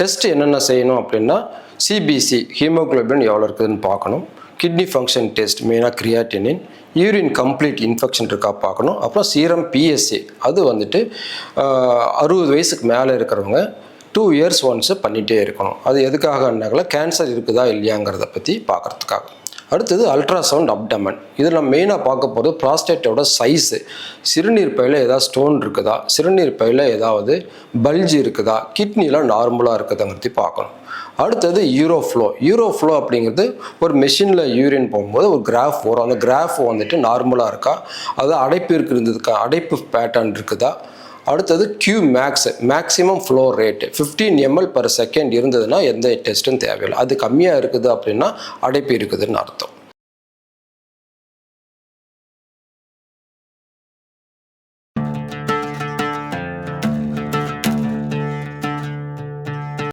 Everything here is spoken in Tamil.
டெஸ்ட் என்னென்ன செய்யணும் அப்படின்னா சிபிசி ஹீமோக்ளோபின் எவ்வளோ இருக்குதுன்னு பார்க்கணும். கிட்னி ஃபங்க்ஷன் டெஸ்ட் மெயினாக கிரியாட்டினின் யூரின் கம்ப்ளீட் இன்ஃபெக்ஷன் இருக்கா பார்க்கணும். அப்புறம் சீரம் பிஎஸ்சி அது வந்துட்டு அறுபது வயசுக்கு மேலே இருக்கிறவங்க டூ இயர்ஸ் ஒன்ஸு பண்ணிகிட்டே இருக்கணும். அது எதுக்காகனாக்கல கேன்சர் இருக்குதா இல்லையாங்கிறத பற்றி பார்க்குறதுக்காக. அடுத்தது அல்ட்ராசவுண்ட் அப்டமன் இதில் நம்ம மெயினாக பார்க்க போகிறது ப்ராஸ்டேட்டோட சைஸு சிறுநீர் பையில் ஏதாவது ஸ்டோன் இருக்குதா? சிறுநீர் பையில் ஏதாவது பல்ஜ் இருக்குதா? கிட்னிலாம் நார்மலாக இருக்குதுங்கிறத பார்க்கணும். அடுத்தது யூரோஃப்ளோ யூரோஃப்ளோ அப்படிங்கிறது ஒரு மெஷினில் யூரின் போகும்போது ஒரு கிராஃப் வரும். அந்த கிராஃப் வந்துட்டு நார்மலாக இருக்கா? அது அடைப்பு இருக்கிறதுக்கா அடைப்பு பேட்டர்ன் இருக்குதா? அடுத்தது Q max maximum flow rate fifteen ml per second இருந்ததுன்னா எந்த டெஸ்ட்டும் தேவையில்லை. அது கம்மியாக இருக்குது அப்படின்னா அடைப்பு இருக்குதுன்னு அர்த்தம்.